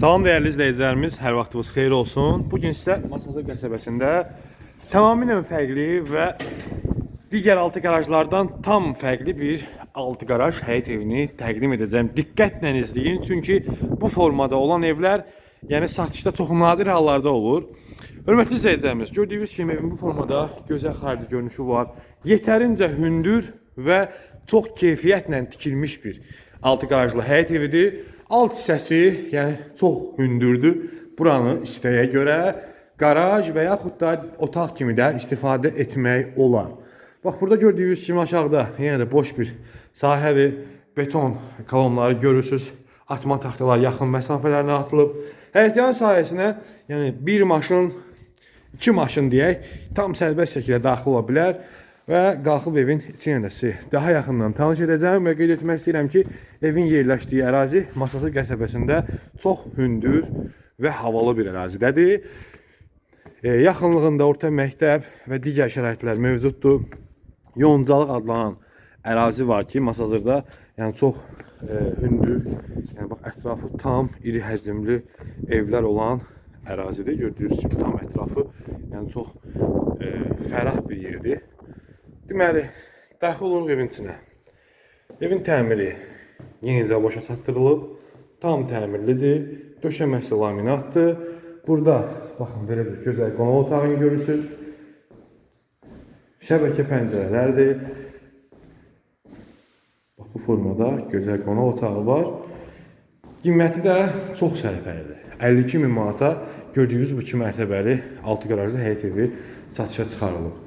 Salam değerli izleyicilerimiz, hər vaxtınız xeyir olsun. Bugün sizə Masazır qəsəbəsində tamamilə fərqli və digər altı qarajlardan tam fərqli bir altı qaraj həyət evini təqdim edəcəm. Diqqətlə izləyin, çünki bu formada olan evlər yəni satışda çox nadir hallarda olur. Hörmətli izləyicilərimiz, gördüyünüz kimi evin bu formada gözəl xarici görünüşü var. Yetərincə hündür və çox keyfiyyətlə tikilmiş bir altı qarajlı həyət evidir. Alt hissəsi, yəni çox hündürdür. Buranı istəyə görə qaraj və yaxud da otaq kimi də istifadə etmək olar. Bax burada gördüyünüz kimi aşağıda yenə də boş bir sahədir. Beton kolonları görürsüz. Atma taxtalar yaxın məsafələrinə atılıb. Həyətyan sahəsinə yəni bir maşın, iki maşın deyək, tam sərbəst şəkildə daxil ola bilər və qalxıb evin içinə də sizi daha yaxından tanış edəcəm və qeyd etmək istəyirəm ki, evin yerləşdiyi ərazi Masası qəsəbəsində çox hündür və havalı bir ərazidədir. E, yaxınlığında orta məktəb və digər şəraitlər mövcuddur. Yoncalıq adlanan ərazi var ki, Masazırda yəni çox e, hündür, yəni bax ətrafı tam iri həcmli evlər olan ərazidir. Gördüyünüz kimi tam ətrafı yəni çox e, fərah bir yerdir. Deməli, daxil oluruq evin içinə. Evin təmiri yenicə başa çatdırılıb, tam təmirlidir. Döşəməsi laminatdır. Burada baxın belə bir gözəl qonaq otağını görürsüz. Şəbəkə pəncərələrdir. Bax bu formada gözəl qonaq otağı var. Qiyməti də çox sərfəlidir. 52 min manata gördüyünüz bu iki mərtəbəli 6 qarajlı həyət evi satışa çıxarılıb.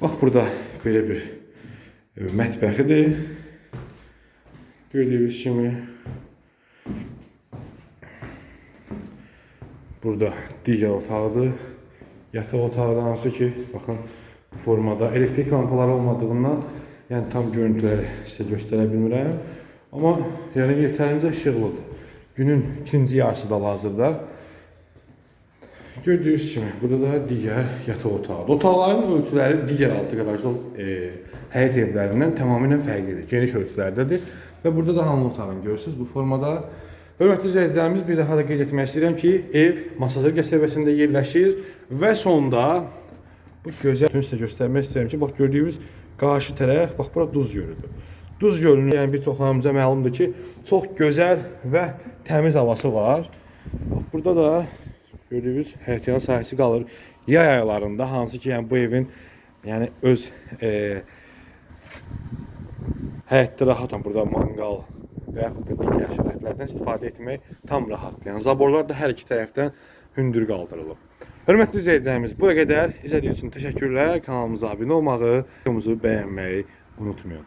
Bax burada belə bir e, mətbəxidir. Gördüyünüz kimi burada digər otaqdır. Yataq otağı da hansı ki, baxın bu formada elektrik lampaları olmadığından yəni tam görüntüləri sizə göstərə bilmirəm. Amma yəni yetərincə işıqlıdır. Günün ikinci yarısı da hazırda. Gördüyünüz kimi burada da digər yataq otağı. Otaqların ölçüləri digər altı qarajlı e, həyət evlərindən tamamilə fərqlidir. Geniş ölçülərdədir və burada da hamam otağını görürsüz bu formada. Hörmətli izləyicilərimiz bir daha da qeyd etmək istəyirəm ki, ev Masazır qəsəbəsində yerləşir və sonda bu gözəl sizə göstərmək istəyirəm ki, bax gördüyünüz qarşı tərəf bax bura duz gölüdür. Duz gölünün yəni bir çoxlarımıza məlumdur ki, çox gözəl və təmiz havası var. Bax burada da gördüyünüz həyətyan sahəsi qalır. Yay aylarında hansı ki, yəni bu evin yəni öz e, həyətdə rahatam burada manqal və yaxud da digər şəraitlərdən istifadə etmək tam rahatdır. Yəni zaborlar da hər iki tərəfdən hündür qaldırılıb. Hörmətli izləyicilərimiz, bu qədər izlədiyiniz üçün təşəkkürlər. Kanalımıza abunə olmağı, videomuzu bəyənməyi unutmayın.